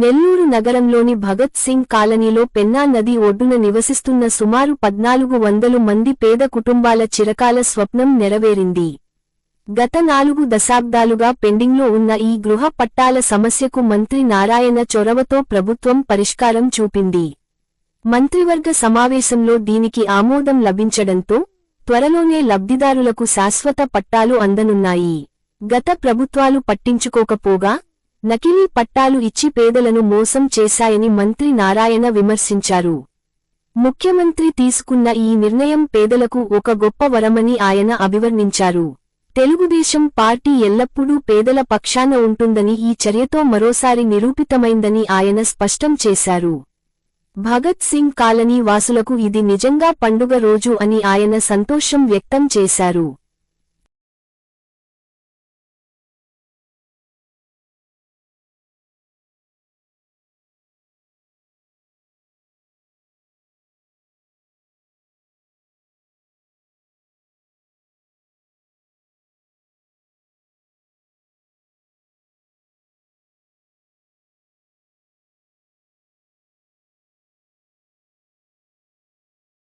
నెల్లూరు నగరంలోని భగత్ సింగ్ కాలనీలో పెన్నా నది ఒడ్డున నివసిస్తున్న సుమారు పద్నాలుగు వందలు మంది పేద కుటుంబాల చిరకాల స్వప్నం నెరవేరింది. గత నాలుగు దశాబ్దాలుగా పెండింగ్లో ఉన్న ఈ గృహ పట్టాల సమస్యకు మంత్రి నారాయణ చొరవతో ప్రభుత్వం పరిష్కారం చూపింది. మంత్రివర్గ సమావేశంలో దీనికి ఆమోదం లభించడంతో త్వరలోనే లబ్ధిదారులకు శాశ్వత పట్టాలు అందనున్నాయి. గత ప్రభుత్వాలు పట్టించుకోకపోగా నకిలీ పట్టాలు ఇచ్చి పేదలను మోసం చేశాయని మంత్రి నారాయణ విమర్శించారు. ముఖ్యమంత్రి తీసుకున్న ఈ నిర్ణయం పేదలకు ఒక గొప్ప వరమని ఆయన అభివర్ణించారు. తెలుగుదేశం పార్టీ ఎల్లప్పుడూ పేదల పక్షాన ఉంటుందని ఈ చర్యతో మరోసారి నిరూపితమైందని ఆయన స్పష్టం చేశారు. భగత్ సింగ్ కాలనీ వాసులకు ఇది నిజంగా పండుగ రోజు అని ఆయన సంతోషం వ్యక్తం చేశారు.